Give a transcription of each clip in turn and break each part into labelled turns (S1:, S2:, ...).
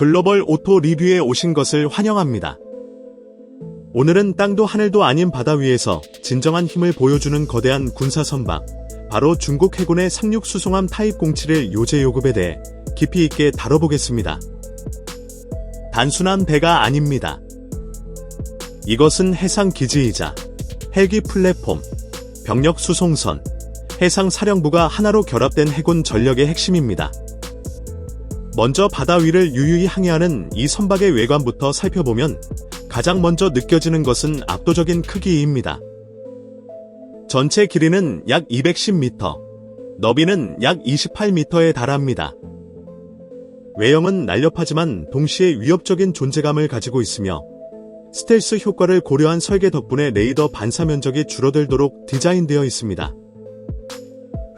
S1: 글로벌 오토 리뷰에 오신 것을 환영합니다. 오늘은 땅도 하늘도 아닌 바다 위에서 진정한 힘을 보여주는 거대한 군사 선박, 바로 중국 해군의 상륙 수송함 타입 07의 요제 요급에 대해 깊이 있게 다뤄보겠습니다. 단순한 배가 아닙니다. 이것은 해상 기지이자 헬기 플랫폼, 병력 수송선, 해상 사령부가 하나로 결합된 해군 전력의 핵심입니다. 먼저 바다 위를 유유히 항해하는 이 선박의 외관부터 살펴보면 가장 먼저 느껴지는 것은 압도적인 크기입니다. 전체 길이는 약 210m, 너비는 약 28m에 달합니다. 외형은 날렵하지만 동시에 위협적인 존재감을 가지고 있으며 스텔스 효과를 고려한 설계 덕분에 레이더 반사 면적이 줄어들도록 디자인되어 있습니다.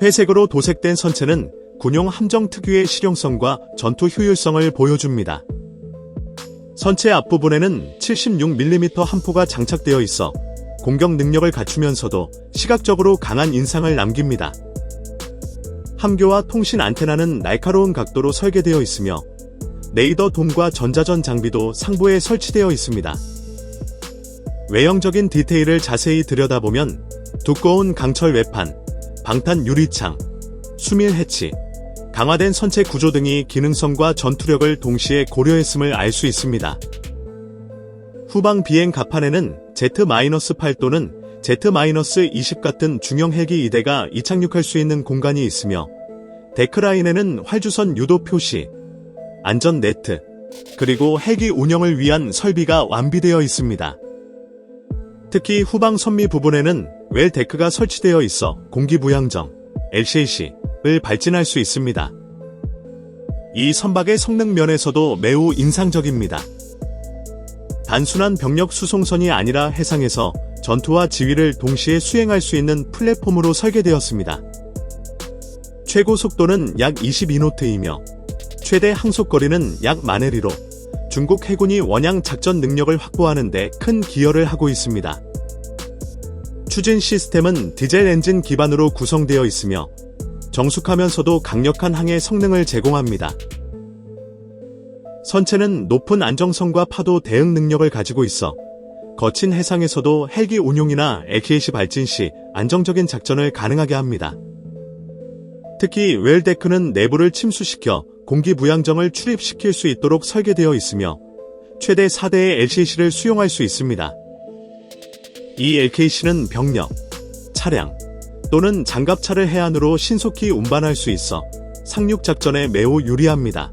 S1: 회색으로 도색된 선체는 군용 함정 특유의 실용성과 전투 효율성을 보여줍니다. 선체 앞부분에는 76mm 함포가 장착되어 있어 공격 능력을 갖추면서도 시각적으로 강한 인상을 남깁니다. 함교와 통신 안테나는 날카로운 각도로 설계되어 있으며 레이더 돔과 전자전 장비도 상부에 설치되어 있습니다. 외형적인 디테일을 자세히 들여다보면 두꺼운 강철 외판, 방탄 유리창, 수밀 해치, 강화된 선체 구조 등이 기능성과 전투력을 동시에 고려했음을 알 수 있습니다. 후방 비행 갑판에는 Z-8 또는 Z-20 같은 중형 헬기 2대가 이착륙할 수 있는 공간이 있으며 데크라인에는 활주선 유도 표시, 안전 네트, 그리고 헬기 운영을 위한 설비가 완비되어 있습니다. 특히 후방 선미 부분에는 웰 데크가 설치되어 있어 공기부양정, LCC 를 발진할 수 있습니다. 이 선박의 성능 면에서도 매우 인상적입니다. 단순한 병력 수송선이 아니라 해상에서 전투와 지휘를 동시에 수행할 수 있는 플랫폼으로 설계되었습니다. 최고 속도는 약 22노트이며 최대 항속거리는 약 마네리로 중국 해군이 원양 작전 능력을 확보하는 데 큰 기여를 하고 있습니다. 추진 시스템은 디젤 엔진 기반으로 구성되어 있으며 정숙하면서도 강력한 항해 성능을 제공합니다. 선체는 높은 안정성과 파도 대응 능력을 가지고 있어 거친 해상에서도 헬기 운용이나 AKC 발진 시 안정적인 작전을 가능하게 합니다. 특히 웰데크는 내부를 침수시켜 공기 부양정을 출입시킬 수 있도록 설계되어 있으며 최대 4대의 LCC를 수용할 수 있습니다. 이 LKC는 병력, 차량 또는 장갑차를 해안으로 신속히 운반할 수 있어 상륙 작전에 매우 유리합니다.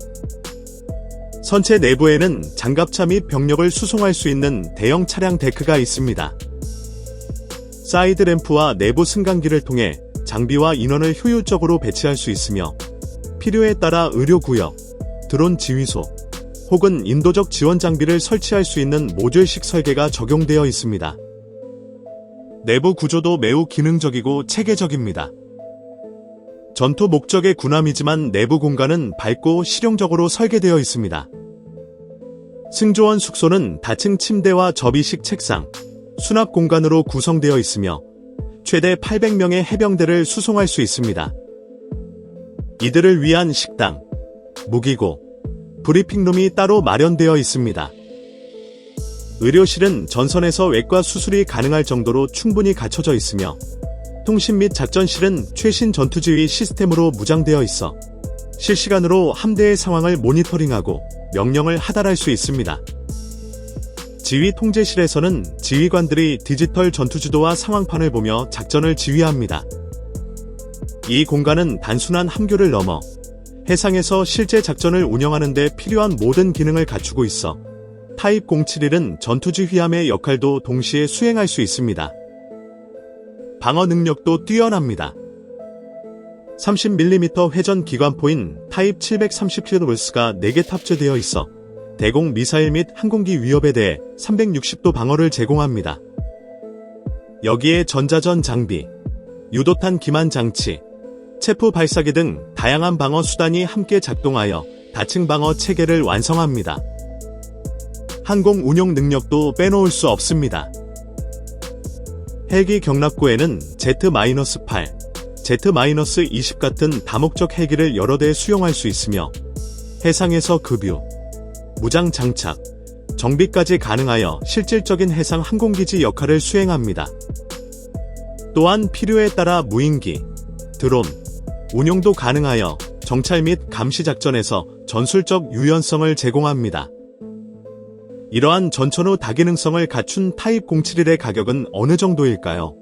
S1: 선체 내부에는 장갑차 및 병력을 수송할 수 있는 대형 차량 데크가 있습니다. 사이드 램프와 내부 승강기를 통해 장비와 인원을 효율적으로 배치할 수 있으며 필요에 따라 의료구역, 드론 지휘소, 혹은 인도적 지원 장비를 설치할 수 있는 모듈식 설계가 적용되어 있습니다. 내부 구조도 매우 기능적이고 체계적입니다. 전투 목적의 군함이지만 내부 공간은 밝고 실용적으로 설계되어 있습니다. 승조원 숙소는 다층 침대와 접이식 책상, 수납 공간으로 구성되어 있으며 최대 800명의 해병대를 수송할 수 있습니다. 이들을 위한 식당, 무기고, 브리핑룸이 따로 마련되어 있습니다. 의료실은 전선에서 외과 수술이 가능할 정도로 충분히 갖춰져 있으며 통신 및 작전실은 최신 전투지휘 시스템으로 무장되어 있어 실시간으로 함대의 상황을 모니터링하고 명령을 하달할 수 있습니다. 지휘 통제실에서는 지휘관들이 디지털 전투지도와 상황판을 보며 작전을 지휘합니다. 이 공간은 단순한 함교를 넘어 해상에서 실제 작전을 운영하는 데 필요한 모든 기능을 갖추고 있어 타입 071은 전투지휘함의 역할도 동시에 수행할 수 있습니다. 방어 능력도 뛰어납니다. 30mm 회전 기관포인 타입 730kW가 4개 탑재되어 있어 대공 미사일 및 항공기 위협에 대해 360도 방어를 제공합니다. 여기에 전자전 장비, 유도탄 기만 장치, 체프 발사기 등 다양한 방어 수단이 함께 작동하여 다층 방어 체계를 완성합니다. 항공 운용 능력도 빼놓을 수 없습니다. 헬기 경납고에는 Z-8, Z-20 같은 다목적 헬기를 여러 대 수용할 수 있으며 해상에서 급유, 무장 장착, 정비까지 가능하여 실질적인 해상 항공기지 역할을 수행합니다. 또한 필요에 따라 무인기, 드론, 운용도 가능하여 정찰 및 감시 작전에서 전술적 유연성을 제공합니다. 이러한 전천후 다기능성을 갖춘 타입 071의 가격은 어느 정도일까요?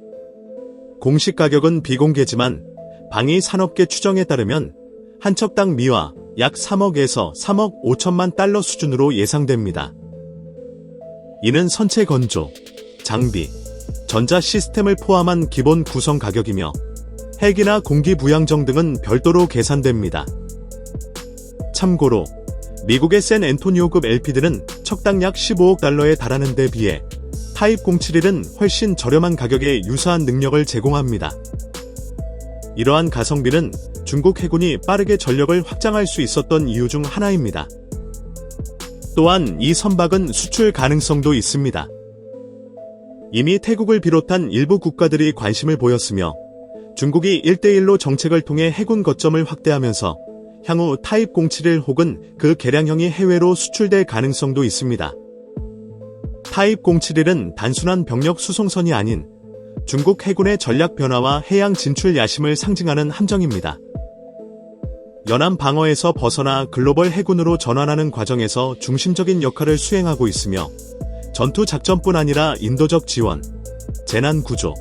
S1: 공식 가격은 비공개지만 방위 산업계 추정에 따르면 한 척당 미화 약 3억에서 3억 5천만 달러 수준으로 예상됩니다. 이는 선체 건조, 장비, 전자 시스템을 포함한 기본 구성 가격이며 헬기나 공기 부양정 등은 별도로 계산됩니다. 참고로 미국의 샌 앤토니오급 LP들은 척당 약 15억 달러에 달하는 데 비해 타입 071은 훨씬 저렴한 가격에 유사한 능력을 제공합니다. 이러한 가성비는 중국 해군이 빠르게 전력을 확장할 수 있었던 이유 중 하나입니다. 또한 이 선박은 수출 가능성도 있습니다. 이미 태국을 비롯한 일부 국가들이 관심을 보였으며 중국이 1대1로 정책을 통해 해군 거점을 확대하면서 향후 타입 071 혹은 그 개량형이 해외로 수출될 가능성도 있습니다. 타입 071은 단순한 병력 수송선이 아닌 중국 해군의 전략 변화와 해양 진출 야심을 상징하는 함정입니다. 연안 방어에서 벗어나 글로벌 해군으로 전환하는 과정에서 중심적인 역할을 수행하고 있으며 전투 작전뿐 아니라 인도적 지원, 재난 구조,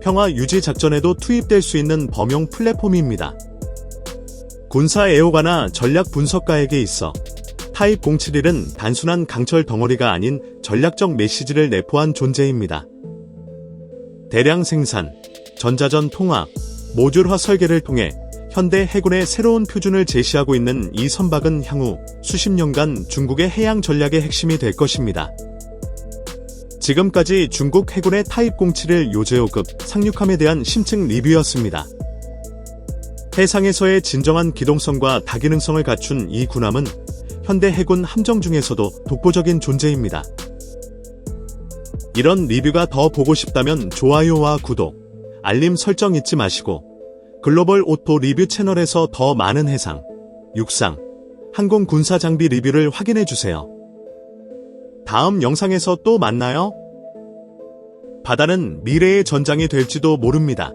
S1: 평화 유지 작전에도 투입될 수 있는 범용 플랫폼입니다. 군사 애호가나 전략 분석가에게 있어 타입 071은 단순한 강철 덩어리가 아닌 전략적 메시지를 내포한 존재입니다. 대량 생산, 전자전 통합, 모듈화 설계를 통해 현대 해군의 새로운 표준을 제시하고 있는 이 선박은 향후 수십 년간 중국의 해양 전략의 핵심이 될 것입니다. 지금까지 중국 해군의 타입 07을 요제호급 상륙함에 대한 심층 리뷰였습니다. 해상에서의 진정한 기동성과 다기능성을 갖춘 이 군함은 현대 해군 함정 중에서도 독보적인 존재입니다. 이런 리뷰가 더 보고 싶다면 좋아요와 구독, 알림 설정 잊지 마시고 글로벌 오토 리뷰 채널에서 더 많은 해상, 육상, 항공 군사 장비 리뷰를 확인해 주세요. 다음 영상에서 또 만나요. 바다는 미래의 전장이 될지도 모릅니다.